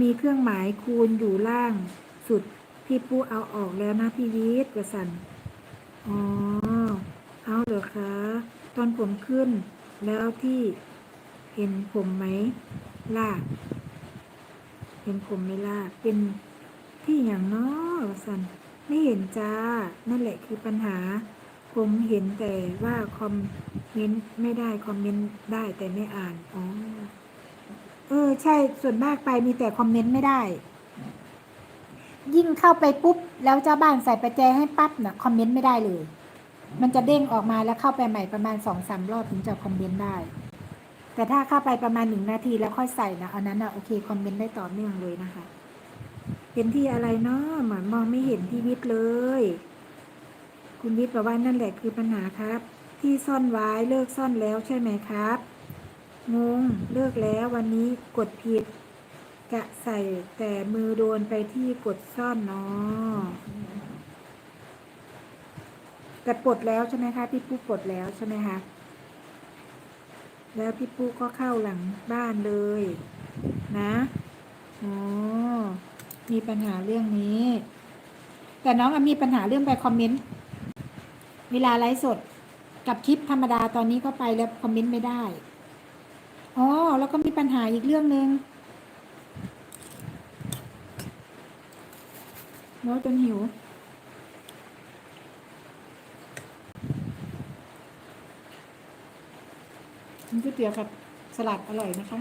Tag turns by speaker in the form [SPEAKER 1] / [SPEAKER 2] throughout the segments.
[SPEAKER 1] มีเครื่องหมายคูณอยู่ล่างสุด พี่ปูเอาออกแล้วนะพี่วิทย์กระสันอ๋อ เอาเหรอคะ ตอนผมขึ้น แล้วที่เห็นผมไหมล่ะ เห็นผมไหมล่ะ เป็นที่อย่างน้อกระสันไม่เห็นจ้า นั่นแหละคือปัญหา ผมเห็นแต่ว่าคอมเมนต์ไม่ได้คอมเมนต์ได้แต่ไม่อ่าน อ๋อ เออ ใช่ส่วนมากไปมีแต่คอมเมนต์ไม่ได้ ยิ่งเข้าไปปุ๊บ แล้วเจ้าบ้านใส่ประแจให้ปั๊บนะคอมเมนต์ไม่ได้เลย มันจะเด้งออกมาแล้วเข้าไปใหม่ประมาณสองสามรอบถึงจะคอมเมนต์ได้ แต่ถ้าเข้าไปประมาณหนึ่งนาทีแล้วค่อยใส่นะอันนั้นนะโอเคคอมเมนต์ได้ต่อเนื่องเลยนะคะเป็นที่อะไรเนาะเหมือนมองไม่เห็นที่วิทย์เลย คุณวิทย์บอกว่านั่นแหละคือปัญหาครับ ที่ซ่อนไว้เลิกซ่อนแล้วใช่ไหมครับ งงเลิกแล้ววันนี้กดผิด กะใส่แต่มือโดนไปที่กดซ่อนเนาะแต่ปลดแล้วใช่ไหมคะพี่ปุ๊ปลดแล้วใช่ไหมคะแล้วพี่ปุ๊ก็เข้าหลังบ้านเลย นะอ๋อมีปัญหาเรื่องนี้ แต่น้องมีปัญหาเรื่องไปคอมเมนต์เวลาไลฟ์สด กับคลิปธรรมดาตอนนี้ก็ไปแล้วคอมเมนต์ไม่ได้ อ๋อ แล้วก็มีปัญหาอีกเรื่องหนึ่งโน้ตจนหิว กินก๋วยเตี๋ยวกับสลัดอร่อยนะคะ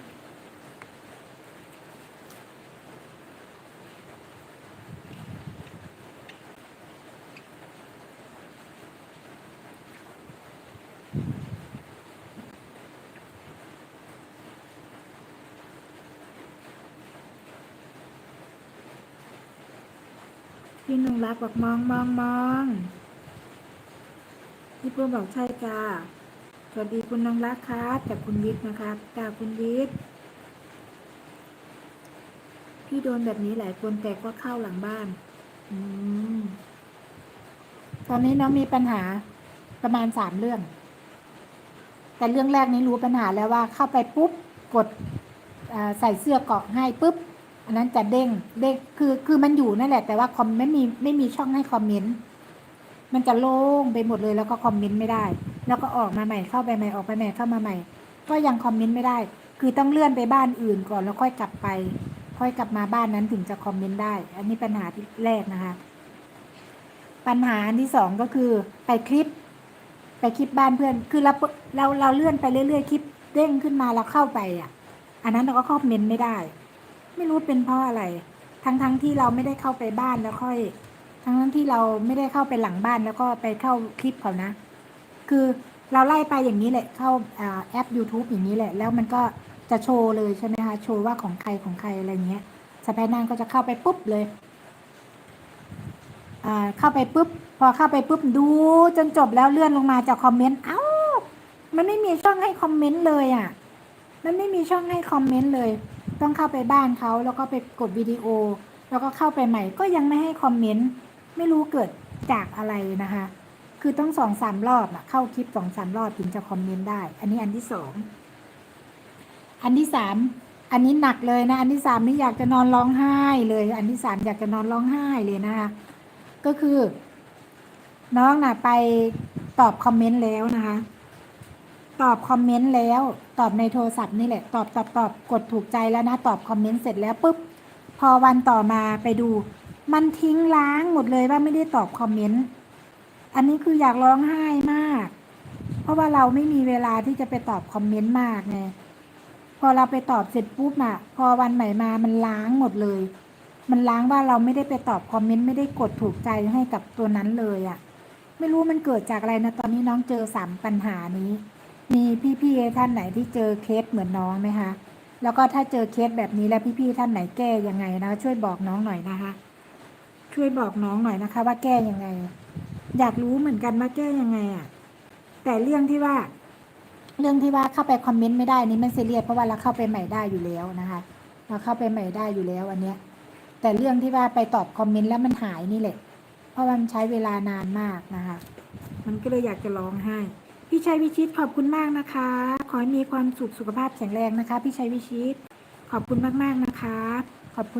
[SPEAKER 1] พี่นุ่งรักบอกมองมองมองพี่ปูบอกใช่จ้าสวัสดีคุณน้องรักครับจากคุณวิทย์นะครับจากคุณวิทย์พี่โดนแบบนี้หลายคนแต่ก็เข้าหลังบ้าน อืมตอนนี้น้องมีปัญหาประมาณสามเรื่อง แต่เรื่องแรกนี้รู้ปัญหาแล้วว่าเข้าไปปุ๊บ กดใส่เสื้อเกาะให้ปุ๊บ อันนั้นจะเด้งเด้งคือคือมันอยู่นั่นแหละ แต่ว่าคอมไม่มีไม่มีช่องให้คอมเมนต์มันจะโล่งไปหมดเลยแล้วก็คอมเมนต์ไม่ได้ แล้วก็ออกมาใหม่เข้าไปใหม่ออกไปใหม่เข้ามาใหม่ ก็ยังคอมเมนต์ไม่ได้ คือต้องเลื่อนไปบ้านอื่นก่อนแล้วค่อยกลับไป ค่อยกลับมาบ้านนั้นถึงจะคอมเมนต์ได้ อันนี้ปัญหาที่แรกนะคะ ปัญหาอันที่สองก็คือไปคลิป ไปคลิปบ้านเพื่อน คือเราเราเราเลื่อนไปเรื่อยๆคลิปเด้งขึ้นมาเราเข้าไปอะ อันนั้นเราก็คอมเมนต์ไม่ได้ ไม่รู้เป็นเพราะอะไร ทั้งทั้งที่เราไม่ได้เข้าไปบ้านแล้วค่อย ทั้งทั้งที่เราไม่ได้เข้าไปหลังบ้านแล้วก็ไปเข้าคลิปเขานะ คือเราไล่ไปอย่างนี้แหละเข้าแอป YouTube อย่างนี้แหละ แล้วมันก็จะโชว์เลยใช่ไหมคะ โชว์ว่าของใครของใครอะไรเงี้ยสไปนานก็จะเข้าไปปุ๊บเลยอ่าเข้าไปปุ๊บ พอเข้าไปปุ๊บดูจนจบแล้วเลื่อนลงมาจากคอมเมนต์เอ้ามันไม่มีช่องให้คอมเมนต์เลยอะ มันไม่มีช่องให้คอมเมนต์เลย ต้องเข้าไปบ้านเขาแล้วก็ไปกดวิดีโอ แล้วก็เข้าไปใหม่ก็ยังไม่ให้คอมเมนต์ไม่รู้เกิดจากอะไรนะคะ คือต้องสองสามรอบอะเข้าคลิปสองสามรอบถึงจะคอมเมนต์ได้ อันนี้อันที่สองอันที่สามอันนี้หนักเลยนะ อันที่สามนี่อยากจะนอนร้องไห้เลย อันที่สามอยากจะนอนร้องไห้เลยนะคะก็คือ น้องน่ะไปตอบคอมเมนต์แล้วนะคะ ตอบคอมเมนต์แล้ว ตอบในโทรศัพท์นี่แหละ ตอบตอบตอบกดถูกใจแล้วนะ ตอบคอมเมนต์เสร็จแล้วปุ๊บ พอวันต่อมาไปดู มันทิ้งล้างหมดเลยว่าไม่ได้ตอบคอมเมนต์ อันนี้คืออยากร้องไห้มาก เพราะว่าเราไม่มีเวลาที่จะไปตอบคอมเมนต์มากไง พอเราไปตอบเสร็จปุ๊บน่ะ พอวันใหม่มามันล้างหมดเลย มันล้างว่าเราไม่ได้ไปตอบคอมเมนต์ไม่ได้กดถูกใจให้กับตัวนั้นเลยอะ่ะ ไม่รู้มันเกิดจากอะไรนะ ตอนนี้น้องเจอสามปัญหานี้ มีพี่ๆท่านไหนที่เจอเคสเหมือนน้องไหมคะแล้วก็ถ้าเจอเคสแบบนี้แล้วพี่ๆท่านไหนแก้ยังไงนะช่วยบอกน้องหน่อยนะคะ ช่วยบอกน้องหน่อยนะคะ ว่าแก้ยังไง อยากรู้เหมือนกันว่าแก้ยังไงอะ่ะแต่เรื่องที่ว่า เรื่องที่ว่าเข้าไปคอมเมนต์ไม่ได้นี่มันเสียเรียสเพราะว่าเราเข้าไปใหม่ได้อยู่แล้วนะคะเราเข้าไปใหม่ได้อยู่แล้วอันเนี้ย แต่เรื่องที่ว่าไปตอบคอมเมนต์แล้วมันหายนี่แหละ เพราะว่ามันใช้เวลานานมากนะคะ มันก็เลยอยากจะร้องไห้ พี่ชัยวิชิตขอบคุณมากนะคะ ขอให้มีความสุขสุขภาพแข็งแรงนะคะ พี่ชัยวิชิตขอบคุณมากๆนะคะ